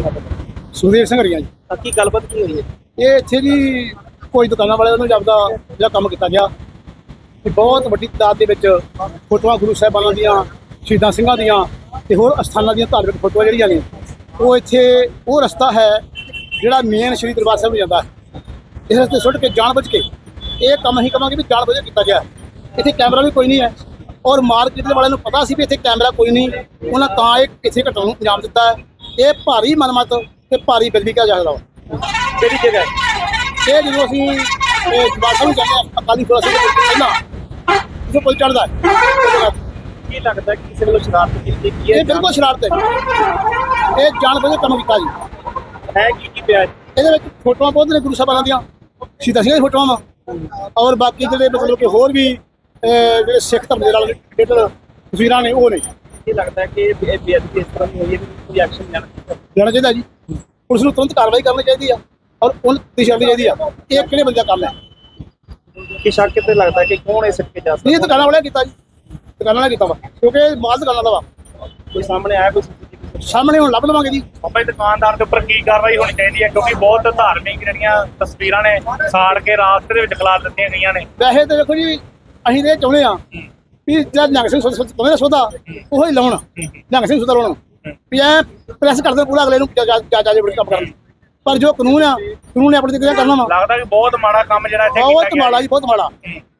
ਸੁਖਦੇਵ ਸਿੰਘ ਹਰੀਆਂ ਜੀ। ਤਾਂ ਕੀ ਗੱਲਬਾਤ ਕੀ ਹੋਈ ਹੈ? ਇਹ ਇੱਥੇ ਜੀ ਕੋਈ ਦੁਕਾਨਾਂ ਵਾਲਿਆਂ ਨੂੰ ਜਾਪਦਾ ਜਿਹੜਾ ਕੰਮ ਕੀਤਾ ਗਿਆ। ਕਿ ਬਹੁਤ ਵੱਡੀ ਤਾਦਾਦ ਦੇ ਵਿੱਚ ਫੋਟੋਆਂ ਗੁਰੂ ਸਾਹਿਬਾਨਾਂ ਦੀਆਂ ਸ਼ਹੀਦਾਂ ਸਿੰਘਾਂ ਦੀਆਂ ਤੇ ਹੋਰ ਅਸਥਾਨਾਂ ਦੀਆਂ ਧਾਰਮਿਕ ਫੋਟੋਆਂ ਜਿਹੜੀਆਂ ਨੇ ਉਹ ਇੱਥੇ ਉਹ ਰਸਤਾ ਹੈ ਜਿਹੜਾ ਮੇਨ ਸ਼੍ਰੀ ਦਰਬਾਰ ਸਾਹਿਬ ਨੂੰ ਜਾਂਦਾ ਹੈ। ਇਸ ਰਸਤੇ ਸੁੱਟ ਕੇ ਜਾਣਬੁੱਝ ਕੇ ਇਹ ਕੰਮ ਅਸੀਂ ਕਹਾਂਗੇ ਵੀ ਜਾਣਬੁੱਝ ਕੇ ਕੀਤਾ ਗਿਆ ਹੈ। ਇੱਥੇ ਕੈਮਰਾ ਵੀ ਕੋਈ ਨਹੀਂ ਹੈ ਔਰ ਮਾਰਕੀਟ ਦੇ ਵਾਲਿਆਂ ਨੂੰ ਪਤਾ ਸੀ ਵੀ ਇੱਥੇ ਕੈਮਰਾ ਕੋਈ ਨਹੀਂ ਉਹਨਾਂ ਤਾਂ ਇਹ ਇੱਥੇ ਘਟਨਾ ਨੂੰ ਅੰਜਾਮ ਦਿੱਤਾ ਹੈ। ਇਹ ਭਾਰੀ ਮਨਮਤ ਤੇ ਭਾਰੀ ਬਦਲੀ ਕਿਹਾ ਜਾ ਸਕਦਾ ਵਾ ਕਿਹੜੀ ਜਗ੍ਹਾ? ਇਹ ਜਦੋਂ ਅਸੀਂ ਇਹ ਜਵਾਬ ਨੂੰ ਜਾਂਦੇ ਹਾਂ ਅਕਾਲੀ ਫੌਜ ਦੇ ਪਹਿਲਾਂ ਜੋ ਪੁਲ ਚੜਦਾ ਕੀ ਲੱਗਦਾ ਕਿ ਕਿਸੇ ਵੱਲੋਂ ਸ਼ਰਾਰਤ ਕੀਤੀ ਕੀ ਹੈ? ਇਹ ਬਿਲਕੁਲ ਸ਼ਰਾਰਤ ਹੈ। ਇਹ ਜਾਣ ਬੁੱਝ ਕੇ ਕੰਮ ਕੀਤਾ ਜੀ। ਹੈ ਕੀ ਕੀ ਪਿਆ? ਇਹਦੇ ਵਿੱਚ ਫੋਟੋਆਂ ਬਹੁਤ ਨੇ ਗੁਰੂ ਸਾਹਿਬਾਨਾਂ ਦੀਆਂ। ਸਿੰਘਾਂ ਦੀਆਂ ਫੋਟੋਆਂ ਵਾ। ਔਰ ਬਾਕੀ ਜਿਹੜੇ ਮਤਲਬ ਕਿ ਹੋਰ ਵੀ ਜਿਹੜੇ ਸਿੱਖ ਧਰਮ ਦੇ ਨਾਲ ਰਿਲੇਟਡ ਤਸਵੀਰਾਂ ਨੇ ਉਹ ਨੇ ਕੀ ਲੱਗਦਾ ਕਿ ਇਹ ਇਹ ਬੇਅਦਬੀ ਇਸ ਤਰ੍ਹਾਂ ਦੀ ਹੋਈ ਹੈ ਕਿ ਕੋਈ ਐਕਸ਼ਨ ਲੈਣਾ ਚਾਹੀਦਾ। ਲੈਣਾ ਚਾਹੀਦਾ ਜੀ। ਪੁਲਿਸ ਨੂੰ ਤੁਰੰਤ ਕਾਰਵਾਈ ਕਰਨੀ ਚਾਹੀਦੀ ਆ ਔਰ ਉਹਨਾਂ ਦੀ ਕਰਨੀ ਚਾਹੀਦੀ ਆ। ਇਹ ਕਿਹੜੇ ਬੰਦੇ ਦਾ ਕੰਮ ਹੈ? ਕਿ ਸ਼ੱਕ ਕਿਤੇ ਲੱਗਦਾ ਕਿ ਕੌਣ ਇਹ ਸਿੱਕੇ ਜਾ ਨਹੀਂ ਇਹ ਸਕਦਾ ਦੁਕਾਨਾਂ ਵਾਲਿਆਂ ਕੀਤਾ ਜੀ। ਦੁਕਾਨਾਂ ਵਾਲਿਆਂ ਕੀਤਾ ਵਾ ਕਿਉਂਕਿ ਇਹ ਮਾਲ ਦੁਕਾਨਾਂ ਦਾ ਵਾ। ਕੋਈ ਸਾਹਮਣੇ ਆਇਆ ਕੋਈ ਸਾਹਮਣੇ ਹੁਣ ਲੱਭ ਲਵਾਂਗੇ ਜੀ। ਬਾਬਾ ਜੀ ਦੁਕਾਨਦਾਰ ਦੇ ਉੱਪਰ ਕੀ ਕਾਰਵਾਈ ਹੋਣੀ ਚਾਹੀਦੀ ਹੈ? ਕਿਉਂਕਿ ਬਹੁਤ ਧਾਰਮਿਕ ਜਿਹੜੀਆਂ ਤਸਵੀਰਾਂ ਨੇ ਸਾੜ ਕੇ ਰਾਸਤੇ ਦੇ ਵਿੱਚ ਖਿਲਾਰ ਦਿੱਤੀਆਂ ਗਈਆਂ ਨੇ। ਵੈਸੇ ਤਾਂ ਵੇਖੋ ਜੀ ਅਸੀਂ ਤੇ ਇਹ ਚਾਹੁੰਦੇ ਆ ਵੀ ਜਿਹੜਾ ਨਿਹੰਗ ਸਿੰਘ ਸੁਧ ਕਹਿੰਦੇ ਸੋਦਾ ਉਹ ਹੀ ਲਾਉਣ ਨਿਹੰਗ ਸਿੰਘ ਸੁਧਾ ਲਾਉਣ। ਵੀ ਐ ਪ੍ਰੈਸ ਕਰਦੇ ਪੂਰਾ ਅਗਲੇ ਨੂੰ ਜਾ ਜਾ ਜਾ ਬੜੀ ਕੰਮ ਕਰਨ। ਪਰ ਜੋ ਕਾਨੂੰਨ ਆ ਕਾਨੂੰਨ ਨੇ ਆਪਣੀ ਜਗ੍ਹਾ ਕਰਨਾ ਵਾ? ਲੱਗਦਾ ਕਿ ਬਹੁਤ ਮਾੜਾ ਕੰਮ ਜਿਹੜਾ ਇੱਥੇ ਬਹੁਤ ਕੀਤਾ ਗਿਆ ਮਾੜਾ ਜੀ ਬਹੁਤ ਮਾੜਾ।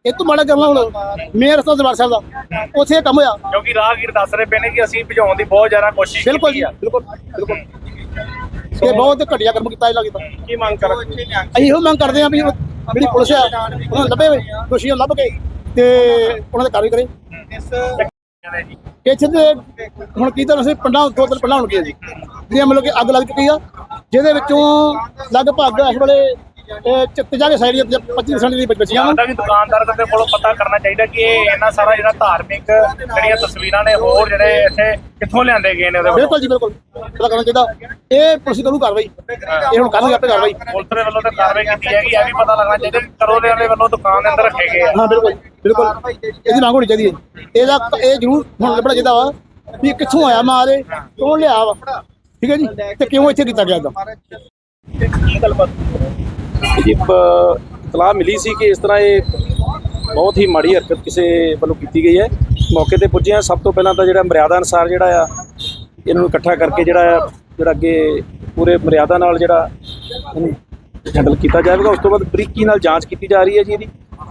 ਇਹ ਤੋਂ ਮਾੜਾ ਕਰਨਾ ਹੁਣ। ਮੇਅਰ ਰਸਤਾ ਦਰਬਾਰ ਸਾਹਿਬ ਦਾ। ਉੱਥੇ ਕੰਮ ਹੋਇਆ। ਕਿਉਂਕਿ ਰਾਹਗੀਰ ਦੱਸ ਰਹੇ ਪਏ ਨੇ ਕਿ ਅਸੀਂ ਭਜਾਉਣ ਦੀ ਬਹੁਤ ਜ਼ਿਆਦਾ ਕੋਸ਼ਿਸ਼ ਬਿਲਕੁਲ ਜੀ ਬਿਲਕੁਲ ਬਿਲਕੁਲ। ਇਹ ਬਹੁਤ ਘਟੀਆ ਕੰਮ ਕੀਤਾ ਇਹ ਲੱਗਦਾ ਕੀ ਮੰਗ ਕਰ ਅਸੀਂ ਇਹੋ ਮੰਗ ਕਰਦੇ ਆ ਵੀ ਜਿਹੜੀ ਪੁਲਿਸ ਆ ਉਹਨਾਂ ਨੂੰ ਲੱਭੇ ਦੋਸ਼ੀਆਂ ਨੂੰ ਲੱਭ ਕੇ ਤੇ ਉਹਨਾਂ ਤੇ ਕਾਰਵਾਈ ਕਰੇ। ਨੇ ਇੱਥੇ ਤੇ ਹੁਣ ਕੀ ਤਾਂ ਅਸੀਂ ਪਿੰਡਾਂ ਦੋ ਤਿੰਨ ਪਿੰਡਾਂ ਹੋਣਗੀਆਂ ਜੀ। ਜਿਹੜੀਆਂ ਮਤਲਬ ਕਿ ਅੱਗ ਲੱਗ ਚੁੱਕੀ ਆ ਜਿਹਦੇ ਵਿੱਚੋਂ ਲਗਭਗ ਇਸ ਵੇਲੇ ਚਿੱਤ ਜਾ ਕੇ ਸਾਈਡ 25% ਦੀ ਬਚੀਆਂ ਵਾ ਲੱਗਦਾ ਕਿ ਦੁਕਾਨਦਾਰ ਦੇ ਕੋਲੋਂ ਪਤਾ ਕਰਨਾ ਚਾਹੀਦਾ ਕਿ ਇਹ ਇਹਨਾਂ ਸਾਰਾ ਜਿਹੜਾ ਧਾਰਮਿਕ ਜਿਹੜੀਆਂ ਤਸਵੀਰਾਂ ਨੇ ਹੋਰ ਜਿਹੜੇ ਇੱਥੇ ਕਿੱਥੋਂ ਲਿਆਂਦੇ ਗਏ ਨੇ ਉਹਦੇ ਬਿਲਕੁਲ ਜੀ ਬਿਲਕੁਲ। ਪਤਾ ਕਰਨਾ ਚਾਹੀਦਾ। ਇਹ ਪੁਲਿਸ ਕਰੂ ਕਾਰਵਾਈ ਇਹ ਹੁਣ ਕਰਨਗੇ ਆਪੇ ਕਾਰਵਾਈ ਪੁਲਿਸ ਦੇ ਵੱਲੋਂ ਤਾਂ ਕਾਰਵਾਈ ਕੀਤੀ ਹੈਗੀ ਇਹ ਵੀ ਪਤਾ ਲੱਗਣਾ ਚਾਹੀਦਾ ਕਿ ਕਰੋ ਦੇ ਵਾਲੇ ਵੱਲੋਂ ਦੁਕਾਨ ਦੇ ਅੰਦਰ ਰੱਖੇ ਗਏ ਹਾਂ ਬਿਲਕੁਲ ਬਿਲਕੁਲ। ਇਹਦੀ ਮੰਗ ਹੋਣੀ ਚਾਹੀਦੀ ਹੈ। ਇਹਦਾ ਇਹ ਜ਼ਰੂਰ ਹੁਣ ਲੱਭਣਾ ਚਾਹੀਦਾ ਵਾ ਵੀ ਇਹ ਕਿੱਥੋਂ ਆਇਆ ਮਾਰੇ ਕੌਣ ਲਿਆ ਵਾ। ਠੀਕ ਹੈ ਜੀ? ਤੇ ਕਿਉਂ ਇੱਥੇ ਕੀਤਾ ਗਿਆ ਇਦਾਂ ਜੀ ਇਤਲਾਹ ਮਿਲੀ ਸੀ ਕਿ ਇਸ ਤਰ੍ਹਾਂ ਇਹ ਬਹੁਤ ਹੀ ਮਾੜੀ ਹਰਕਤ ਕਿਸੇ ਵੱਲੋਂ ਕੀਤੀ ਗਈ ਹੈ। ਮੌਕੇ ਤੇ ਪੁੱਜੇ ਹਾਂ। ਸਭ ਤੋਂ ਪਹਿਲਾਂ ਤਾਂ ਜਿਹੜਾ ਮਰਿਆਦਾ ਅਨੁਸਾਰ ਜਿਹੜਾ ਆ ਇਹਨਾਂ ਨੂੰ ਇਕੱਠਾ ਕਰਕੇ ਜਿਹੜਾ ਆ ਜਿਹੜਾ ਅੱਗੇ ਪੂਰੇ ਮਰਿਆਦਾ ਨਾਲ ਜਿਹੜਾ ਹੈਂਡਲ ਕੀਤਾ ਜਾਵੇਗਾ। ਉਸ ਤੋਂ ਬਾਅਦ ਬਰੀਕੀ ਨਾਲ ਜਾਂਚ ਕੀਤੀ ਜਾ ਰਹੀ ਹੈ ਜੀ ਇਹਦੀ।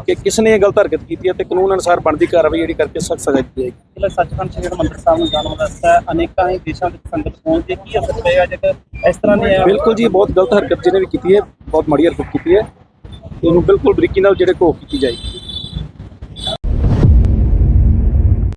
ਕਿ ਕਿਸ ਨੇ ਇਹ ਗਲਤ ਹਰਕਤ ਕੀਤੀ ਹੈ ਤੇ ਕਾਨੂੰਨ ਅਨੁਸਾਰ ਬਣਦੀ ਕਾਰਵਾਈ ਜਿਹੜੀ ਕਰਕੇ ਸਖਤ ਸਜ਼ਾ ਦਿੱਤੀ ਜਾਏਗੀ। ਜਿਹੜਾ ਸੱਚਖੰਡ ਸ੍ਰੀ ਹਰਿਮੰਦਰ ਸਾਹਿਬ ਨੂੰ ਜਾਣ ਵਾਲਾ ਰਸਤਾ ਅਨੇਕਾਂ ਹੀ ਦੇਸ਼ਾਂ ਵਿੱਚ ਸੰਗਤ ਪਹੁੰਚਦੀ ਕੀ ਅਸਰ ਪਏਗਾ ਜੇਕਰ ਇਸ ਤਰ੍ਹਾਂ ਦੀ ਬਿਲਕੁਲ ਜੀ ਬਹੁਤ ਗਲਤ ਹਰਕਤ ਜਿਹਨੇ ਵੀ ਕੀਤੀ ਹੈ ਬਹੁਤ ਮਾੜੀ ਹਰਕਤ ਕੀਤੀ ਹੈ। ਇਹਨੂੰ ਬਿਲਕੁਲ ਬਰੀਕੀ ਨਾਲ ਜਿਹੜੇ ਘੋਖ ਕੀਤੀ ਜਾਏਗੀ।